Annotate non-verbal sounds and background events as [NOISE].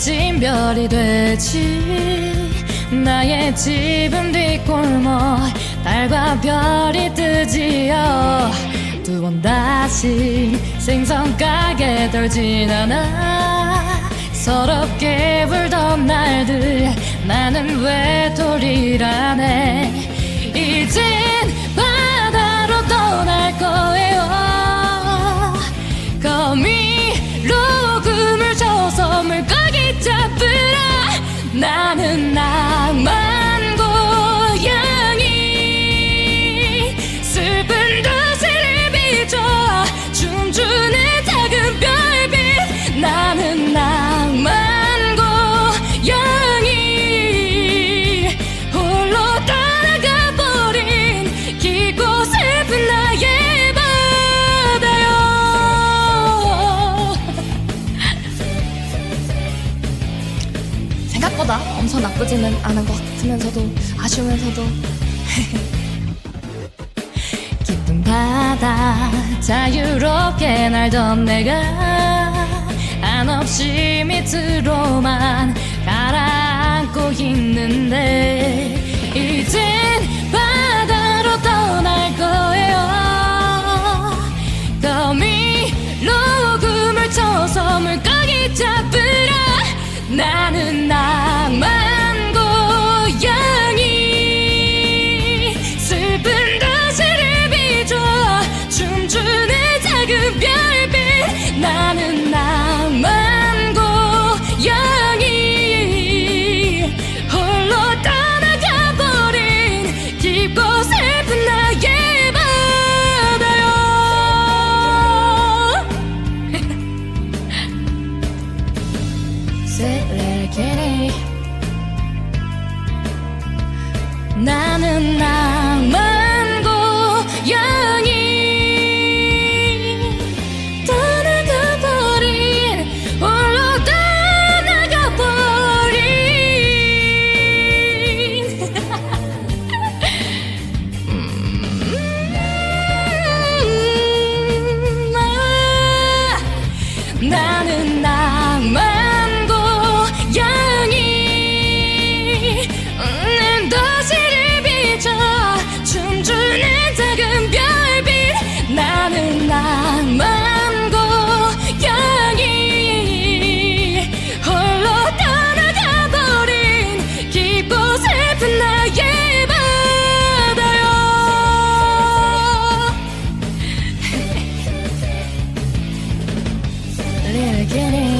잊은 별이 되지. 나의 집은 뒷골목 달과 별이 뜨지요. 두 번 다시 생선 가게 돌진 않아 서럽게 불던 날들 나는 외톨이라네. 이젠 바다로 떠날 거예요. 거미로 물고기 잡으라. 나는 낭만 생각보다 엄청 나쁘지는 않은 것 같으면서도 아쉬우면서도. [LAUGHS] 깊은 바다 자유롭게 날던 내가 한없이 밑으로만 가라앉고 있는데 쓰레기니 나는 낭 beginning.